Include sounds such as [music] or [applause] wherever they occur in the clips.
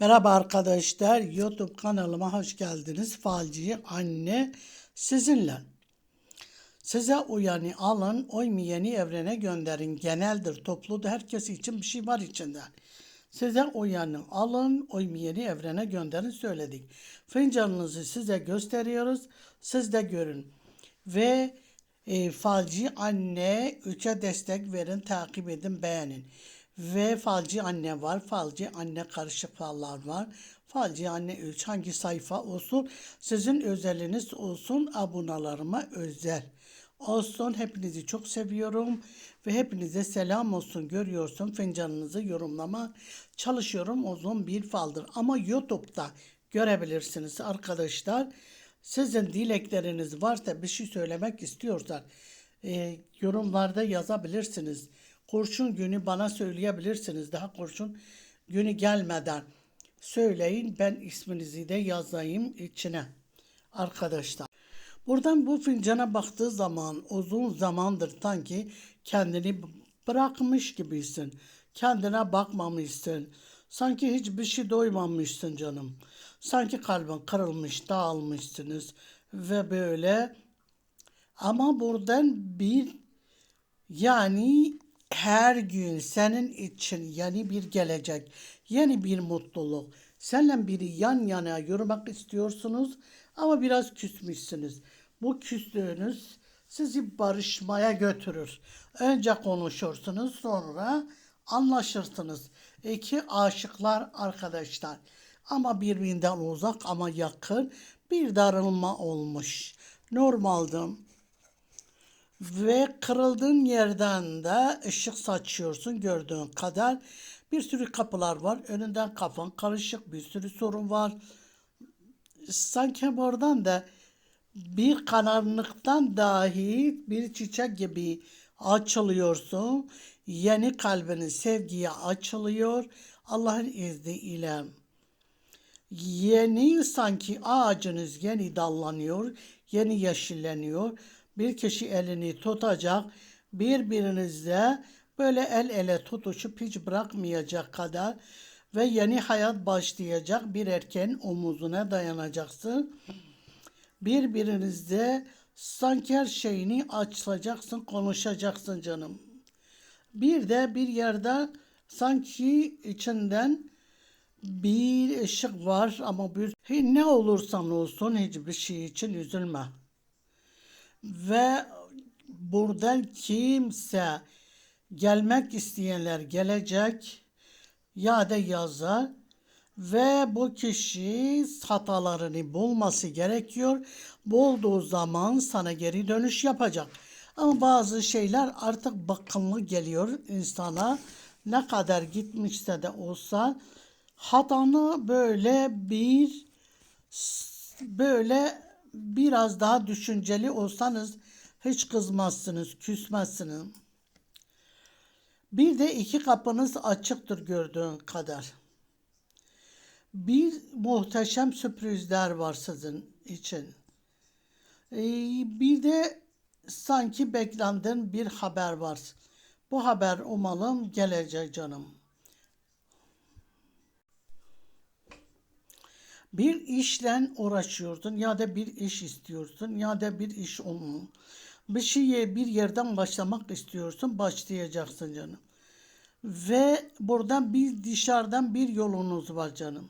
Merhaba arkadaşlar, YouTube kanalıma hoş geldiniz. Falci anne sizinle. Size uyanı alın, uymayanı evrene gönderin. Geneldir, topludur, herkes için bir şey var içinde. Size uyanı alın, uymayanı evrene gönderin söyledik. Fincanınızı size gösteriyoruz, siz de görün. Ve e, falci anne 3'e destek verin, takip edin, beğenin. Ve falci anne var, falci anne karışık fallar var. Falci anne 3 hangi sayfa olsun sizin özeliniz olsun abonalarıma özel olsun. Hepinizi çok seviyorum ve hepinize selam olsun. Görüyorsun fincanınızı yorumlama çalışıyorum. Uzun bir faldır ama YouTube'da görebilirsiniz arkadaşlar. Sizin dilekleriniz varsa bir şey söylemek istiyorsan e, yorumlarda yazabilirsiniz. Kurşun günü bana söyleyebilirsiniz. Daha kurşun günü gelmeden söyleyin. Ben isminizi de yazayım içine arkadaşlar. Buradan bu fincana baktığı zaman uzun zamandır sanki kendini bırakmış gibisin. Kendine bakmamışsın. Sanki hiçbir şey doymamışsın canım. Sanki kalbin kırılmış, dağılmışsınız ve böyle. Ama buradan bir yani her gün senin için yeni bir gelecek, yeni bir mutluluk. Seninle biri yan yana yürümek istiyorsunuz ama biraz küsmüşsünüz. Bu küslüğünüz sizi barışmaya götürür. Önce konuşursunuz sonra anlaşırsınız. İki aşıklar arkadaşlar. Ama birbirinden uzak ama yakın bir darılma olmuş. Normaldim ve kırıldığın yerden de ışık saçıyorsun gördüğün kadar. Bir sürü kapılar var. Önünden kafan karışık bir sürü sorun var. Sanki oradan da bir karanlıktan dahi bir çiçek gibi açılıyorsun. Yeni kalbinin sevgiye açılıyor. Allah'ın izniyle. Yeni sanki ağacınız yeni dallanıyor, yeni yeşilleniyor bir kişi elini tutacak, birbirinizle böyle el ele tutuşup hiç bırakmayacak kadar ve yeni hayat başlayacak bir erkeğin omuzuna dayanacaksın. Birbirinizde sanki her şeyini açacaksın, konuşacaksın canım. Bir de bir yerde sanki içinden bir ışık var ama bir ne olursan olsun hiçbir şey için üzülme ve buradan kimse gelmek isteyenler gelecek ya da yazar ve bu kişi hatalarını bulması gerekiyor. Bulduğu zaman sana geri dönüş yapacak. Ama bazı şeyler artık bakımlı geliyor insana. Ne kadar gitmişse de olsa hatanı böyle bir böyle biraz daha düşünceli olsanız hiç kızmazsınız, küsmezsiniz. Bir de iki kapınız açıktır gördüğün kadar. Bir muhteşem sürprizler var sizin için. Ee, bir de sanki beklenen bir haber var. Bu haber umalım gelecek canım. Bir işle uğraşıyordun ya da bir iş istiyorsun ya da bir iş onu bir şeye bir yerden başlamak istiyorsun başlayacaksın canım. Ve buradan bir dışarıdan bir yolunuz var canım.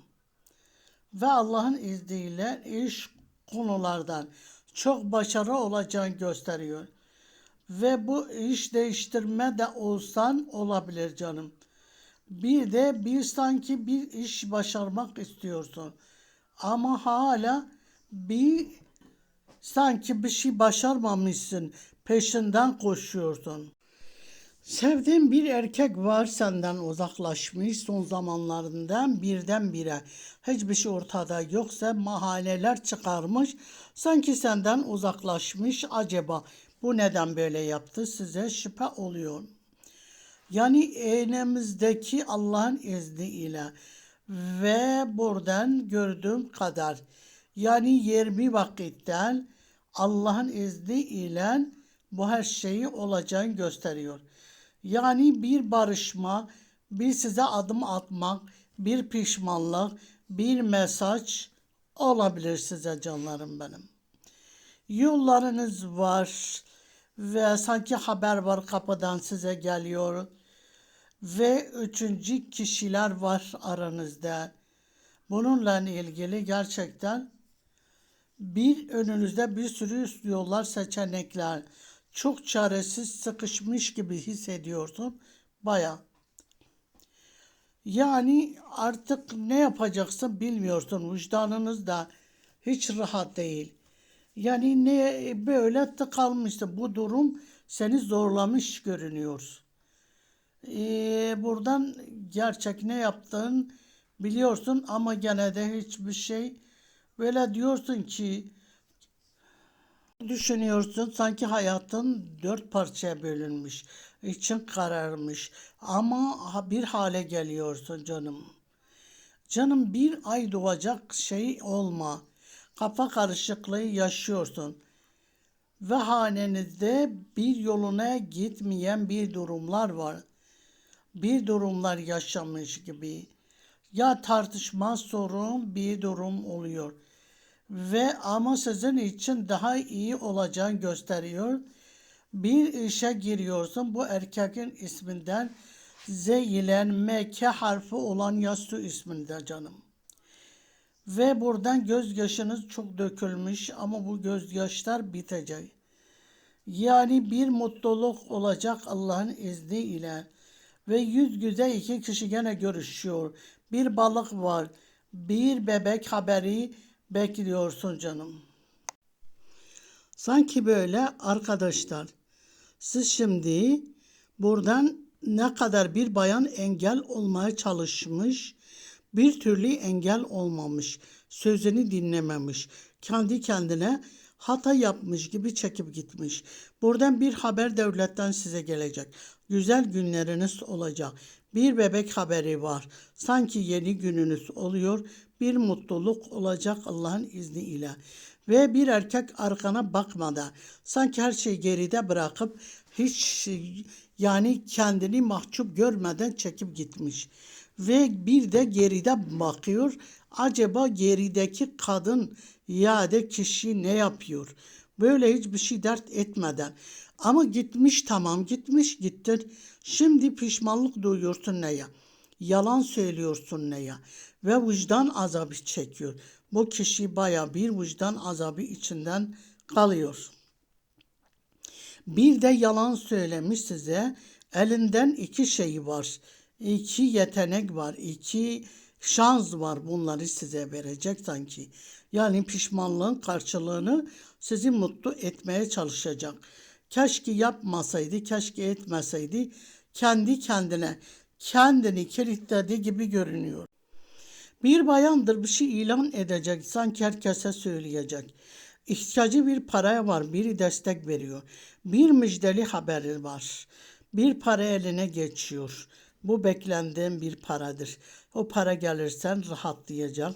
Ve Allah'ın izniyle iş konulardan çok başarı olacağını gösteriyor. Ve bu iş değiştirme de olsan olabilir canım. Bir de bir sanki bir iş başarmak istiyorsun. Ama hala bir sanki bir şey başarmamışsın. Peşinden koşuyorsun. Sevdiğin bir erkek var senden uzaklaşmış son zamanlarından birdenbire. Hiçbir şey ortada yoksa mahaneler çıkarmış. Sanki senden uzaklaşmış acaba bu neden böyle yaptı size şüphe oluyor. Yani elimizdeki Allah'ın izniyle ve buradan gördüğüm kadar yani 20 vakitten Allah'ın izni ile bu her şeyi olacağını gösteriyor. Yani bir barışma, bir size adım atmak, bir pişmanlık, bir mesaj olabilir size canlarım benim. Yollarınız var ve sanki haber var kapıdan size geliyor ve üçüncü kişiler var aranızda. Bununla ilgili gerçekten bir önünüzde bir sürü yollar, seçenekler. Çok çaresiz, sıkışmış gibi hissediyorsun. Baya. Yani artık ne yapacaksın bilmiyorsun. Vicdanınız da hiç rahat değil. Yani ne böyle tıkalmıştı. Bu durum seni zorlamış görünüyor. Ee, buradan gerçek ne yaptığın biliyorsun ama gene de hiçbir şey böyle diyorsun ki düşünüyorsun sanki hayatın dört parçaya bölünmüş için kararmış ama bir hale geliyorsun canım. Canım bir ay doğacak şey olma kafa karışıklığı yaşıyorsun ve hanenizde bir yoluna gitmeyen bir durumlar var bir durumlar yaşamış gibi ya tartışma sorun bir durum oluyor ve ama sizin için daha iyi olacağını gösteriyor. Bir işe giriyorsun bu erkekin isminden Z ile M harfi olan Yasu isminde canım. Ve buradan gözyaşınız çok dökülmüş ama bu gözyaşlar bitecek. Yani bir mutluluk olacak Allah'ın izniyle. Ve yüz yüze iki kişi gene görüşüyor. Bir balık var. Bir bebek haberi bekliyorsun canım. Sanki böyle arkadaşlar. Siz şimdi buradan ne kadar bir bayan engel olmaya çalışmış, bir türlü engel olmamış, sözünü dinlememiş, kendi kendine hata yapmış gibi çekip gitmiş. Buradan bir haber devletten size gelecek. Güzel günleriniz olacak. Bir bebek haberi var. Sanki yeni gününüz oluyor. Bir mutluluk olacak Allah'ın izniyle. Ve bir erkek arkana bakmadan sanki her şeyi geride bırakıp hiç yani kendini mahcup görmeden çekip gitmiş. Ve bir de geride bakıyor. Acaba gerideki kadın ya da kişi ne yapıyor? Böyle hiçbir şey dert etmeden. Ama gitmiş tamam gitmiş gittin. Şimdi pişmanlık duyuyorsun neye? Yalan söylüyorsun neye? Ve vicdan azabı çekiyor. Bu kişi baya bir vicdan azabı içinden kalıyor. Bir de yalan söylemiş size. Elinden iki şey var. İki yetenek var. iki şans var. Bunları size verecek sanki. Yani pişmanlığın karşılığını sizi mutlu etmeye çalışacak. Keşke yapmasaydı, keşke etmeseydi. Kendi kendine, kendini kilitledi gibi görünüyor. Bir bayandır bir şey ilan edecek, sanki herkese söyleyecek. İhtiyacı bir paraya var, biri destek veriyor. Bir müjdeli haberi var. Bir para eline geçiyor. Bu beklendiğim bir paradır. O para gelirsen rahatlayacak,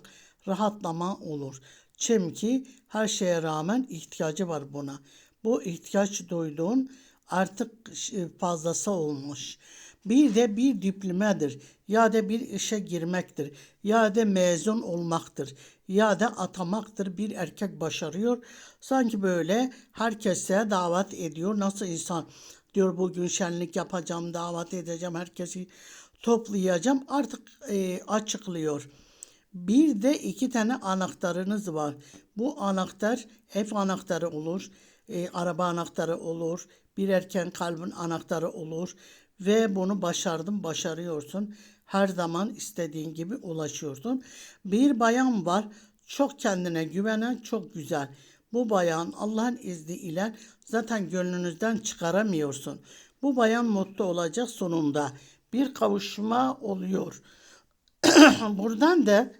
rahatlama olur. Çünkü her şeye rağmen ihtiyacı var buna. Bu ihtiyaç duyduğun artık fazlası olmuş. Bir de bir diplomadır ya da bir işe girmektir ya da mezun olmaktır ya da atamaktır bir erkek başarıyor. Sanki böyle herkese davet ediyor. Nasıl insan diyor bugün şenlik yapacağım, davet edeceğim, herkesi toplayacağım. Artık e, açıklıyor. Bir de iki tane anahtarınız var. Bu anahtar ev anahtarı olur, e, araba anahtarı olur, bir erken kalbin anahtarı olur ve bunu başardım, başarıyorsun. Her zaman istediğin gibi ulaşıyorsun. Bir bayan var, çok kendine güvenen, çok güzel. Bu bayan Allah'ın izniyle zaten gönlünüzden çıkaramıyorsun. Bu bayan mutlu olacak sonunda. Bir kavuşma oluyor. [clears throat] Buradan da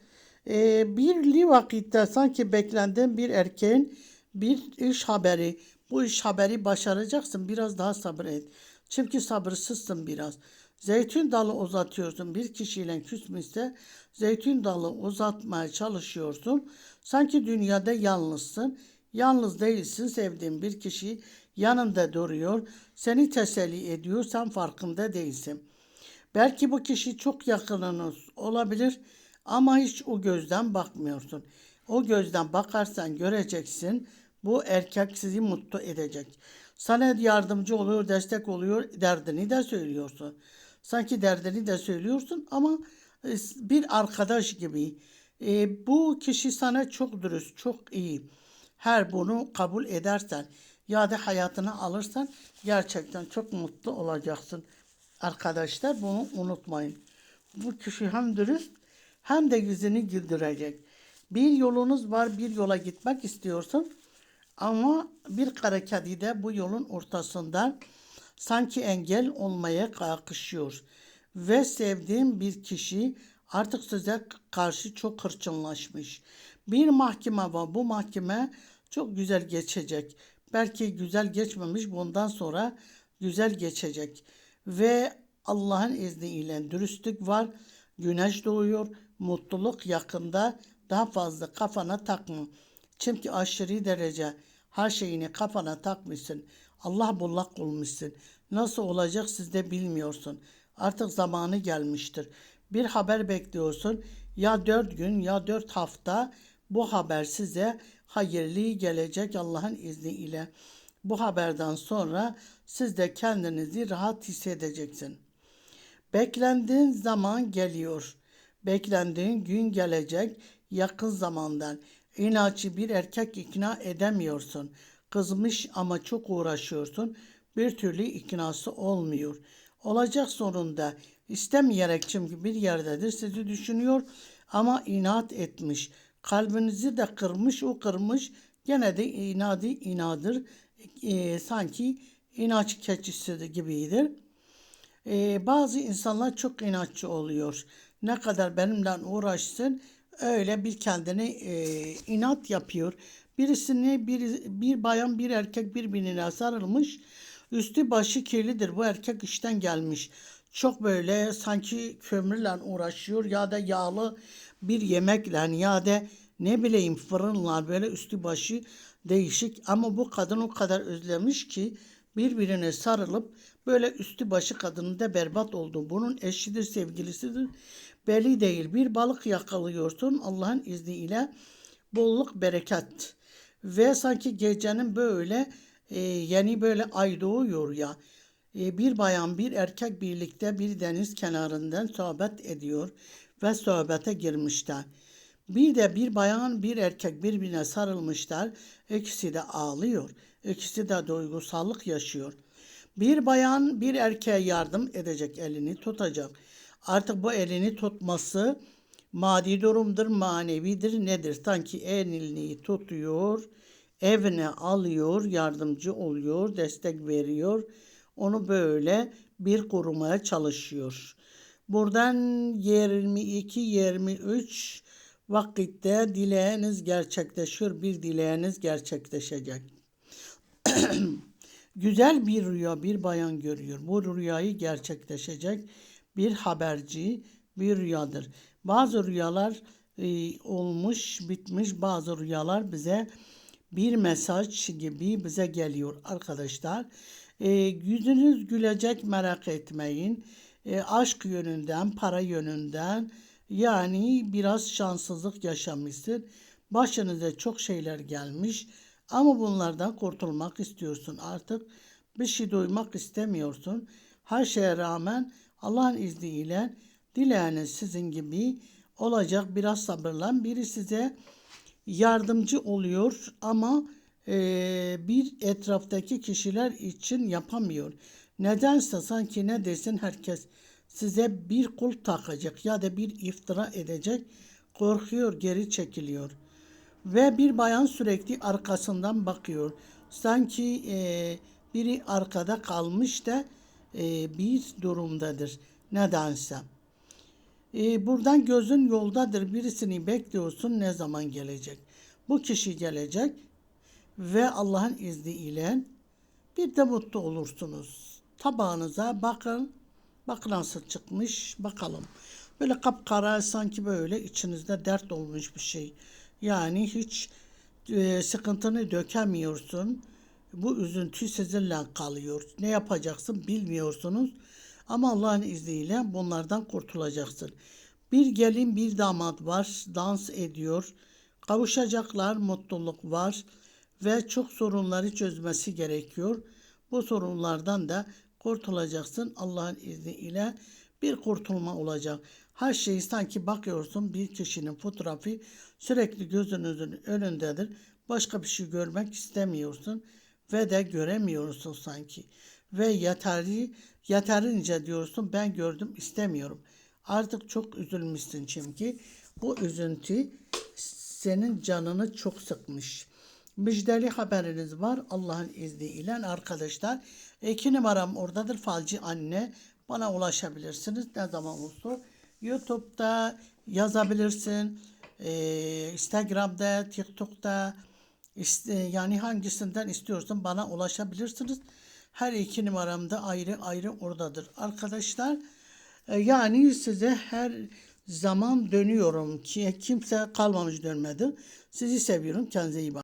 e, birli vakitte sanki beklendiğin bir erkeğin bir iş haberi. Bu iş haberi başaracaksın. Biraz daha sabret. Çünkü sabırsızsın biraz. Zeytin dalı uzatıyorsun. Bir kişiyle küsmüşse zeytin dalı uzatmaya çalışıyorsun. Sanki dünyada yalnızsın. Yalnız değilsin. Sevdiğin bir kişi yanında duruyor. Seni teselli ediyor. Sen farkında değilsin. Belki bu kişi çok yakınınız olabilir ama hiç o gözden bakmıyorsun. O gözden bakarsan göreceksin bu erkek sizi mutlu edecek. Sana yardımcı oluyor, destek oluyor, derdini de söylüyorsun. Sanki derdini de söylüyorsun ama e, bir arkadaş gibi. E, bu kişi sana çok dürüst, çok iyi. Her bunu kabul edersen ya da hayatına alırsan gerçekten çok mutlu olacaksın. Arkadaşlar bunu unutmayın. Bu kişi hem dürüst hem de yüzünü güldürecek. Bir yolunuz var, bir yola gitmek istiyorsun. Ama bir kara kedi bu yolun ortasından sanki engel olmaya kalkışıyor. Ve sevdiğim bir kişi artık size karşı çok hırçınlaşmış. Bir mahkeme var. Bu mahkeme çok güzel geçecek. Belki güzel geçmemiş bundan sonra güzel geçecek. Ve Allah'ın izniyle dürüstlük var. Güneş doğuyor. Mutluluk yakında. Daha fazla kafana takma. Çünkü aşırı derece her şeyini kafana takmışsın. Allah bullak olmuşsun. Nasıl olacak siz de bilmiyorsun. Artık zamanı gelmiştir. Bir haber bekliyorsun. Ya dört gün ya dört hafta bu haber size hayırlı gelecek Allah'ın izniyle. Bu haberden sonra siz de kendinizi rahat hissedeceksin. Beklendiğin zaman geliyor. Beklendiğin gün gelecek yakın zamandan. İnatçı bir erkek ikna edemiyorsun. Kızmış ama çok uğraşıyorsun. Bir türlü iknası olmuyor. Olacak sonunda istemeyerek çünkü bir yerdedir sizi düşünüyor ama inat etmiş. Kalbinizi de kırmış o kırmış gene de inadı inadır. Ee, sanki inatçı keçisi gibidir. Ee, bazı insanlar çok inatçı oluyor. Ne kadar benimle uğraşsın öyle bir kendine e, inat yapıyor. Birisini bir, bir bayan bir erkek birbirine sarılmış. Üstü başı kirlidir. Bu erkek işten gelmiş. Çok böyle sanki kömürle uğraşıyor ya da yağlı bir yemekle ya da ne bileyim fırınla böyle üstü başı değişik. Ama bu kadın o kadar özlemiş ki birbirine sarılıp böyle üstü başı kadının da berbat oldu. Bunun eşidir, sevgilisidir. Belli değil. Bir balık yakalıyorsun. Allah'ın izniyle bolluk bereket ve sanki gecenin böyle e, yeni böyle ay doğuyor ya. E, bir bayan bir erkek birlikte bir deniz kenarından sohbet ediyor ve sohbete girmişler. Bir de bir bayan bir erkek birbirine sarılmışlar. İkisi de ağlıyor. İkisi de duygusallık yaşıyor. Bir bayan bir erkeğe yardım edecek elini tutacak. Artık bu elini tutması maddi durumdur, manevidir, nedir? Sanki elini tutuyor, evine alıyor, yardımcı oluyor, destek veriyor. Onu böyle bir korumaya çalışıyor. Buradan 22-23 vakitte dileğiniz gerçekleşiyor, bir dileğiniz gerçekleşecek. [clears throat] Güzel bir rüya bir bayan görüyor. Bu rüyayı gerçekleşecek bir haberci, bir rüyadır. Bazı rüyalar e, olmuş, bitmiş, bazı rüyalar bize bir mesaj gibi bize geliyor arkadaşlar. E, yüzünüz gülecek merak etmeyin. E, aşk yönünden, para yönünden yani biraz şanssızlık yaşamışsın. Başınıza çok şeyler gelmiş ama bunlardan kurtulmak istiyorsun artık. Bir şey duymak istemiyorsun. Her şeye rağmen Allah'ın izniyle dileğiniz sizin gibi olacak. Biraz sabırlan. Biri size yardımcı oluyor ama e, bir etraftaki kişiler için yapamıyor. Nedense sanki ne desin herkes size bir kul takacak ya da bir iftira edecek. Korkuyor, geri çekiliyor. Ve bir bayan sürekli arkasından bakıyor. Sanki e, biri arkada kalmış da e, bir durumdadır. Nedense. E, buradan gözün yoldadır. Birisini bekliyorsun ne zaman gelecek. Bu kişi gelecek ve Allah'ın izniyle bir de mutlu olursunuz. Tabağınıza bakın. Bak nasıl çıkmış bakalım. Böyle kapkara sanki böyle içinizde dert olmuş bir şey. Yani hiç e, sıkıntını dökemiyorsun. Bu üzüntü sizinle kalıyor. Ne yapacaksın bilmiyorsunuz. Ama Allah'ın izniyle bunlardan kurtulacaksın. Bir gelin bir damat var, dans ediyor. Kavuşacaklar, mutluluk var ve çok sorunları çözmesi gerekiyor. Bu sorunlardan da kurtulacaksın Allah'ın izniyle bir kurtulma olacak. Her şeyi sanki bakıyorsun bir kişinin fotoğrafı sürekli gözünüzün önündedir. Başka bir şey görmek istemiyorsun ve de göremiyorsun sanki. Ve yeteri, yeterince diyorsun ben gördüm istemiyorum. Artık çok üzülmüşsün çünkü bu üzüntü senin canını çok sıkmış. Müjdeli haberiniz var Allah'ın izniyle arkadaşlar. İki numaram oradadır falcı anne. Bana ulaşabilirsiniz ne zaman olsun. YouTube'da yazabilirsin. Ee, Instagram'da, TikTok'ta yani hangisinden istiyorsan bana ulaşabilirsiniz. Her iki numaramda ayrı ayrı oradadır. Arkadaşlar e, yani size her zaman dönüyorum ki kimse kalmamış dönmedi. Sizi seviyorum. Kendinize iyi bakın.